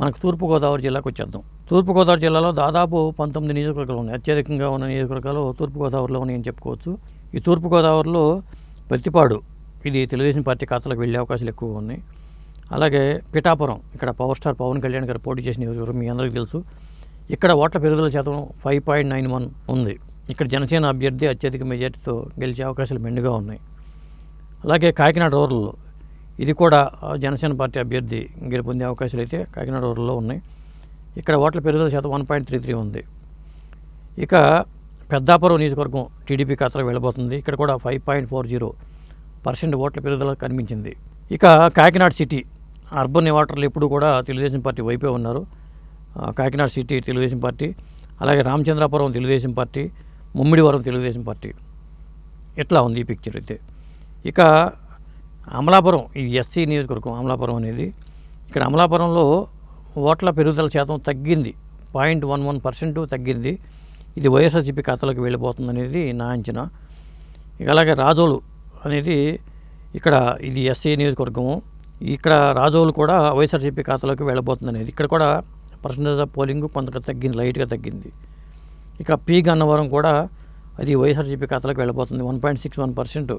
మనకు తూర్పుగోదావరి జిల్లాకు వచ్చేద్దాం. తూర్పుగోదావరి జిల్లాలో దాదాపు పంతొమ్మిది నియోజకవర్గాలు ఉన్నాయి. అత్యధికంగా ఉన్న నియోజకవర్గాలు తూర్పుగోదావరిలో ఉన్నాయని చెప్పుకోవచ్చు. ఈ తూర్పుగోదావరిలో ప్రతిపాడు ఇది తెలుగుదేశం పార్టీ ఖాతాలకు వెళ్ళే అవకాశాలు ఎక్కువగా ఉన్నాయి. అలాగే పిఠాపురం ఇక్కడ పవర్ స్టార్ పవన్ కళ్యాణ్ గారు పోటీ చేసిన నియోజకవర్గం మీ అందరికీ తెలుసు. ఇక్కడ ఓట్ల పెరుగుదల శాతం ఫైవ్ పాయింట్ నైన్ వన్ ఉంది. ఇక్కడ జనసేన అభ్యర్థి అత్యధిక మెజార్టీతో గెలిచే అవకాశాలు మెండుగా ఉన్నాయి. అలాగే కాకినాడ రూరల్లో ఇది కూడా జనసేన పార్టీ అభ్యర్థి గెలుపొందే అవకాశాలు అయితే కాకినాడ రూరల్లో ఉన్నాయి. ఇక్కడ ఓట్ల పెరుగుదల శాతం వన్ పాయింట్ త్రీ త్రీ ఉంది. ఇక పెద్దాపురం నియోజకవర్గం టీడీపీ ఖాతాలో వెళ్ళబోతుంది. ఇక్కడ కూడా five point four zero percent ఓట్ల పెరుగుదల కనిపించింది. ఇక కాకినాడ సిటీ అర్బన్ ఓటర్లు ఎప్పుడు కూడా తెలుగుదేశం పార్టీ వైపే ఉన్నారు. కాకినాడ సిటీ తెలుగుదేశం పార్టీ అలాగే రామచంద్రాపురం తెలుగుదేశం పార్టీ ముమ్మిడివరం తెలుగుదేశం పార్టీ. ఇట్లా ఉంది ఈ పిక్చర్ అయితే? ఇక అమలాపురం ఇది ఎస్సీ నియోజకవర్గం అమలాపురం అనేది ఇక్కడ అమలాపురంలో ఓట్ల పెరుగుదల శాతం తగ్గింది. పాయింట్ వన్ వన్ పర్సెంట్ తగ్గింది. ఇది వైఎస్ఆర్సీపీ ఖాతాలోకి వెళ్ళిపోతుంది అనేది నా అంచనా. ఇక అలాగే రాజోలు అనేది ఇక్కడ ఇది ఎస్సీ నియోజకవర్గము. ఇక్కడ రాజోలు కూడా వైఎస్ఆర్సీపీ ఖాతాలోకి వెళ్ళబోతుంది అనేది ఇక్కడ కూడా పర్సంటేజ్ ఆఫ్ పోలింగ్ కొంత తగ్గింది లైట్గా తగ్గింది. ఇక పీ గన్నవరం కూడా అది వైఎస్ఆర్సీపీ ఖాతాలోకి వెళ్ళబోతుంది one point six one percent.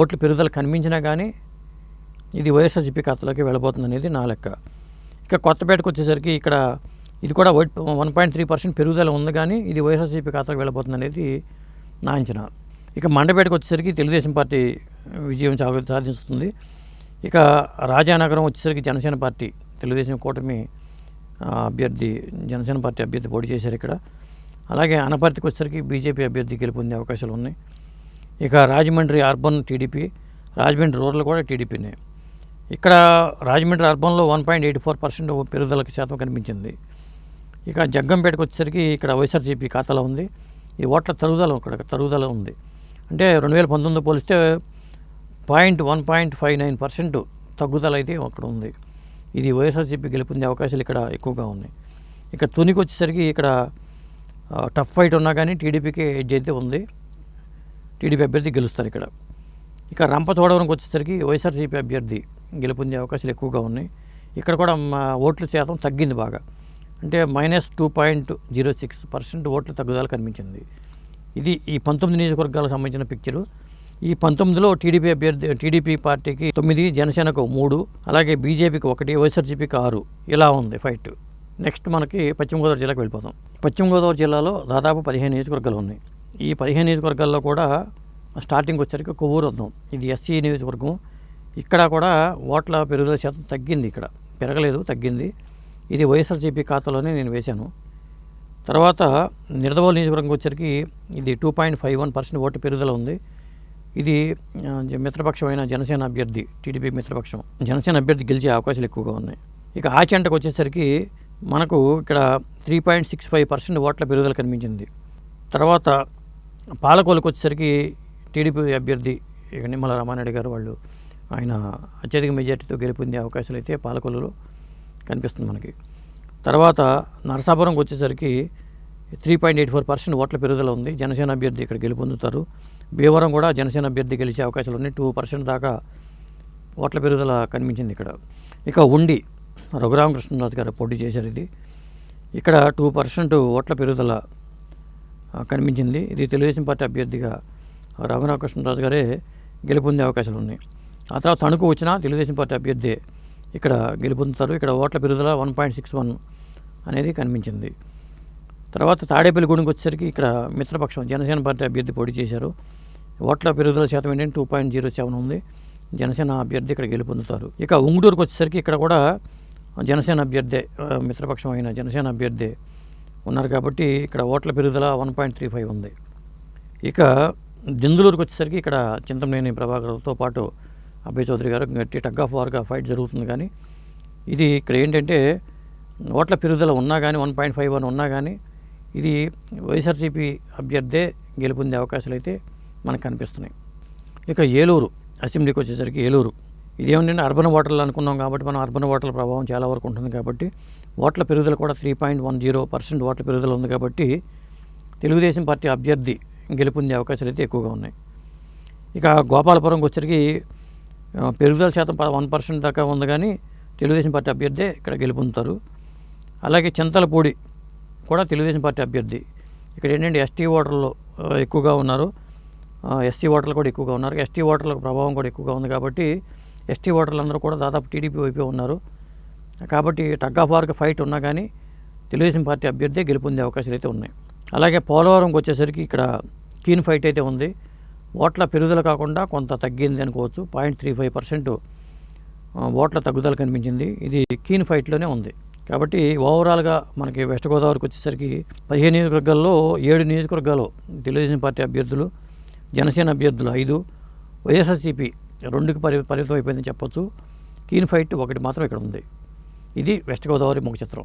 ఓట్ల పెరుగుదల కనిపించినా కానీ ఇది వైఎస్ఆర్జీపీ ఖాతాలోకి వెళ్ళబోతుంది అనేది నా లెక్క. ఇక కొత్తపేటకు వచ్చేసరికి ఇక్కడ ఇది కూడా వన్ పాయింట్ త్రీ పర్సెంట్ పెరుగుదల ఉంది కానీ ఇది వైఎస్ఆర్సీపీ ఖాతాకు వెళ్ళబోతుంది అనేది నా అంచనా. ఇక మండపేటకు వచ్చేసరికి తెలుగుదేశం పార్టీ విజయం సాధిస్తుంది. ఇక రాజానగరం వచ్చేసరికి జనసేన పార్టీ తెలుగుదేశం కూటమి అభ్యర్థి జనసేన పార్టీ అభ్యర్థి పోటీ చేశారు ఇక్కడ. అలాగే అనపర్తికి వచ్చేసరికి బీజేపీ అభ్యర్థి గెలుపొందే అవకాశాలు ఉన్నాయి. ఇక Rajahmundry urban TDP Rajahmundry rural కూడా టీడీపీనే. ఇక్కడ రాజమండ్రి అర్బన్లో one point eighty four percent పెరుగుదలకు శాతం కనిపించింది. ఇక జగ్గంపేటకు వచ్చేసరికి ఇక్కడ వైఎస్ఆర్సీపీ ఖాతాలో ఉంది. ఈ ఓట్ల తరుగుదల ఇక్కడ తరుగుదల ఉంది. అంటే రెండు వేల పంతొమ్మిది పోలిస్తే point one point five nine percent తగ్గుదల అయితే అక్కడ ఉంది. ఇది వైఎస్ఆర్సీపీ గెలుపొందే అవకాశాలు ఇక్కడ ఎక్కువగా ఉన్నాయి. ఇక తునికి వచ్చేసరికి ఇక్కడ టఫ్ ఫైట్ ఉన్నా కానీ టీడీపీకి ఎడ్జ్ అయితే ఉంది. టీడీపీ అభ్యర్థి గెలుస్తారు ఇక్కడ. ఇక రంపచోడవరంకి వచ్చేసరికి వైఎస్ఆర్సీపీ అభ్యర్థి గెలుపొందే అవకాశాలు ఎక్కువగా ఉన్నాయి. ఇక్కడ కూడా మా ఓట్ల శాతం తగ్గింది బాగా. అంటే minus two point zero six percent ఓట్ల తగ్గుదల కనిపించింది. ఇది ఈ పంతొమ్మిది నియోజకవర్గాలకు సంబంధించిన పిక్చరు. ఈ పంతొమ్మిదిలో టీడీపీ అభ్యర్థి టీడీపీ పార్టీకి తొమ్మిది జనసేనకు మూడు అలాగే బీజేపీకి ఒకటి వైఎస్ఆర్సీపీకి ఆరు. ఇలా ఉంది ఫైట్. నెక్స్ట్ మనకి పశ్చిమ గోదావరి జిల్లాకు వెళ్ళిపోతాం. పశ్చిమ గోదావరి జిల్లాలో దాదాపు పదిహేను నియోజకవర్గాలు ఉన్నాయి. ఈ పదిహేను నియోజకవర్గాల్లో కూడా స్టార్టింగ్ వచ్చరికి కొవ్వూరు వద్దాం ఇది ఎస్సీ నియోజకవర్గం. ఇక్కడ కూడా ఓట్ల పెరుగుదల శాతం తగ్గింది ఇక్కడ. పెరగలేదు తగ్గింది. ఇది వైఎస్ఆర్సీపీ ఖాతాలోనే నేను వేశాను. తర్వాత నిడదవోలు నియోజకవర్గం వచ్చరికి ఇది two point five one percent vote పెరుగుదల ఉంది. ఇది మిత్రపక్షమైన జనసేన అభ్యర్థి టీడీపీ మిత్రపక్షం. జనసేన అభ్యర్థి గెలిచే అవకాశాలు ఎక్కువగా ఉన్నాయి. ఇక ఆచంటకు వచ్చేసరికి మనకు ఇక్కడ three point six five percent ఓట్ల పెరుగుదల కనిపించింది. తర్వాత పాలకోలకు వచ్చేసరికి టీడీపీ అభ్యర్థి ఇక నిమ్మల రామారెడ్డి గారు వాళ్ళు ఆయన అత్యధిక మెజార్టీతో గెలుపొందే అవకాశాలు అయితే పాలకొల్లులో కనిపిస్తుంది మనకి. తర్వాత నరసాపురంకి వచ్చేసరికి three point eight four percent ఓట్ల పెరుగుదల ఉంది. జనసేన అభ్యర్థి ఇక్కడ గెలుపొందుతారు. భీమవరం కూడా జనసేన అభ్యర్థి గెలిచే అవకాశాలు ఉన్నాయి. టూ పర్సెంట్ దాకా ఓట్ల పెరుగుదల కనిపించింది ఇక్కడ. ఇక ఉండి రఘురామకృష్ణరాజు గారు పోటీ చేశారు ఇది. ఇక్కడ టూ పర్సెంట్ ఓట్ల పెరుగుదల కనిపించింది. ఇది తెలుగుదేశం పార్టీ అభ్యర్థిగా రఘురామకృష్ణరాజు గారే గెలుపొందే అవకాశాలు ఉన్నాయి. ఆ తర్వాత తణుకు వచ్చిన తెలుగుదేశం పార్టీ అభ్యర్థి ఇక్కడ గెలుపొందుతారు. ఇక్కడ ఓట్ల పెరుగుదల వన్ పాయింట్ సిక్స్ వన్ అనేది కనిపించింది. తర్వాత తాడేపల్లిగూడెంకి వచ్చేసరికి ఇక్కడ మిత్రపక్షం జనసేన పార్టీ అభ్యర్థి పోటీ చేశారు. ఓట్ల పెరుగుదల శాతం ఏంటంటే టూ పాయింట్ జీరో సెవెన్ ఉంది. జనసేన అభ్యర్థి ఇక్కడ గెలుపొందుతారు. ఇక ఉంగుడూరుకు వచ్చేసరికి ఇక్కడ కూడా జనసేన అభ్యర్థి మిత్రపక్షం అయిన జనసేన అభ్యర్థి ఉన్నారు కాబట్టి ఇక్కడ ఓట్ల పెరుగుదల వన్ పాయింట్ త్రీ ఫైవ్ ఉంది. ఇక దిందులూరుకు వచ్చేసరికి ఇక్కడ చింతమనేని ప్రభాకర్తో పాటు అభయ్ చౌదరి గారు గట్టి టగ్ ఆఫ్ వార్గా ఫైట్ జరుగుతుంది కానీ ఇది ఇక్కడ ఏంటంటే ఓట్ల పెరుగుదల ఉన్నా కానీ వన్ పాయింట్ ఫైవ్ వన్ ఉన్నా కానీ ఇది వైఎస్ఆర్సీపీ అభ్యర్థే గెలుపొందే అవకాశాలు అయితే మనకు కనిపిస్తున్నాయి. ఇక ఏలూరు అసెంబ్లీకి వచ్చేసరికి ఏలూరు. ఇదేమంటే అర్బన్ ఓటర్లు అనుకున్నాం కాబట్టి మనం అర్బన్ ఓటర్ల ప్రభావం చాలా వరకు ఉంటుంది కాబట్టి ఓట్ల పెరుగుదల కూడా three point one zero percent ఓట్ల పెరుగుదల ఉంది కాబట్టి తెలుగుదేశం పార్టీ అభ్యర్థి గెలుపొందే అవకాశాలు అయితే ఎక్కువగా ఉన్నాయి. ఇక గోపాలపురంకి వచ్చరికి పెరుగుదల శాతం వన్ పర్సెంట్ దాకా ఉంది కానీ తెలుగుదేశం పార్టీ అభ్యర్థే ఇక్కడ గెలుపొందుతారు. అలాగే చింతలపూడి కూడా తెలుగుదేశం పార్టీ అభ్యర్థి. ఇక్కడ ఏంటంటే ఎస్టీ ఓటర్లు ఎక్కువగా ఉన్నారు. ఎస్సీ ఓటర్లు కూడా ఎక్కువగా ఉన్నారు. ఎస్టీ ఓటర్ల ప్రభావం కూడా ఎక్కువగా ఉంది కాబట్టి ఎస్టీ ఓటర్లు అందరూ కూడా దాదాపు టీడీపీ వైపే ఉన్నారు. కాబట్టి టగ్ ఆఫ్ వార్కి ఫైట్ ఉన్నా కానీ తెలుగుదేశం పార్టీ అభ్యర్థి గెలుపొందే అవకాశాలు అయితే ఉన్నాయి. అలాగే పోలవరంకి వచ్చేసరికి ఇక్కడ కీన్ ఫైట్ అయితే ఉంది. ఓట్ల పెరుగుదల కాకుండా కొంత తగ్గింది అనుకోవచ్చు. పాయింట్ త్రీ ఫైవ్ పర్సెంట్ ఓట్ల తగ్గుదల కనిపించింది. ఇది కీన్ ఫైట్లోనే ఉంది. కాబట్టి ఓవరాల్గా మనకి వెస్ట్ గోదావరికి వచ్చేసరికి పదిహేను నియోజకవర్గాల్లో ఏడు నియోజకవర్గాలు తెలుగుదేశం పార్టీ అభ్యర్థులు జనసేన అభ్యర్థులు ఐదు వైఎస్ఆర్సీపీ రెండుకి పరి పరిమితం అయిపోయిందని చెప్పొచ్చు. కీన్ ఫైట్ ఒకటి మాత్రం ఇక్కడ ఉంది. ఇది వెస్ట్ గోదావరి ముఖ చిత్రం